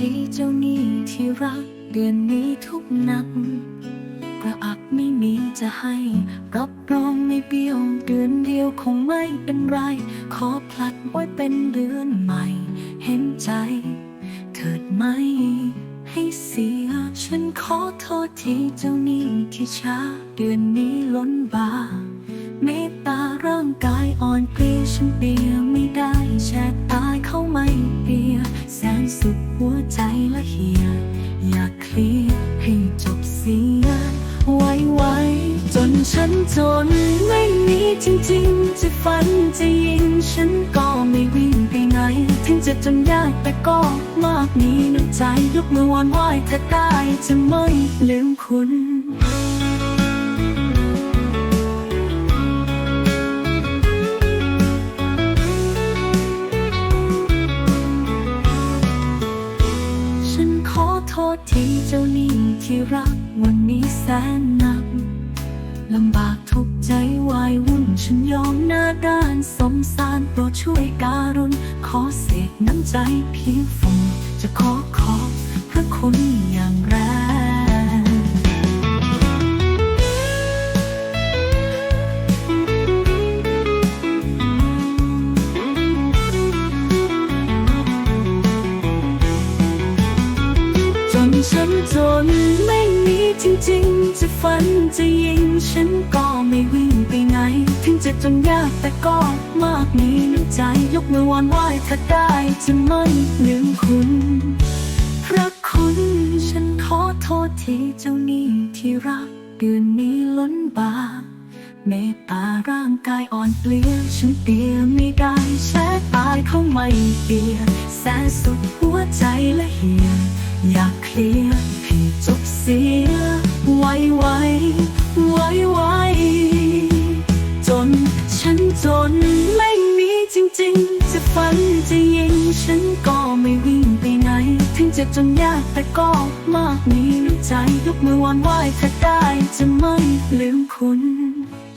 ที่เจ้านี้ที่รักเดือนนี้ทุกนักกระอักไม่มีจะให้ รับรองไม่เบี้ยวเดือนเดียวคงไม่เป็นไร ขอผลัดไว้เป็นเดือนใหม่ เห็นใจ เถิดไหม ให้เสีย ฉันขอโทษที่เจ้าหนี้ที่ช้า เดือนนี้ล้นบาเมตตาร่างกายอ่อนเพลียฉันเปียไม่ได้แชก สนสุดหัวใจและเหียอยากเคลียร์ให้จบเสียไว้ไว้จนฉันจนไม่มีจริงๆ จะฝันจะยิงฉันก็ไม่วิ่งไปไหน ถึงจะจนยากแต่ก็มากมีน้ำใจยกมือวอนไหว้ถ้าได้จะไม่ลืมคุณ เจ้าหนี้ที่รักวันนี้แสนหนักลำบากทุกใจวายวุ่นฉันยอมหน้าด้านสมสารโปรดช่วยการุณขอเศษน้ำใจเพียงฝุ่นจะขอขอบพระคุณ ฝันจะยิงฉันก็ไม่วิ่งไปไหน ถึงจะจนยากแต่ก็มากมีน้ำใจ ยกมือวอนไหว้ถ้าได้จะไม่ลืมคุณพระคุณฉันขอโทษทีเจ้าหนี้ที่รักเดือนนี้ล้นบาเมตตาร่างกายอ่อนเปลี่ยฉันเปียไม่ได้แช่ตายเขาไม่เปียแสนสุดหัวใจและเหียอยากเคลียร์ให้จบเสีย ไว้ไว้ไว้ไว้จนฉันจนไม่มีจริงๆ จะฝันจะยิงฉันก็ไม่วิ่งไปไหน ถึงจะจนยากแต่ก็มากมีน้ำใจยกมือวอนไหว้ถ้าได้จะไม่ลืมคุณ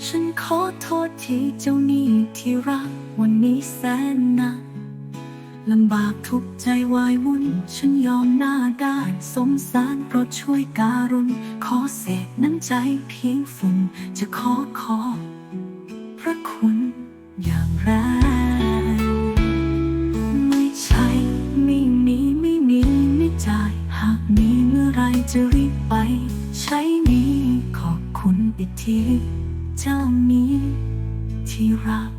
ฉันขอโทษที่เจ้านี้ที่รักวันนี้แสนหนัก ลำบากทุกใจวายวุ่น ฉันยอมหน้าด้านสงสารโปรดช่วยการุณ ขอเศษน้ำใจเพียงฝุ่น จะขอขอบพระคุณอย่างแรงไม่ใช่ไม่มีไม่มีไม่จ่าย หากมีเมื่อไรจะรีบไป ใช้นี้ขอบคุณอีกที เจ้านี้ที่รัก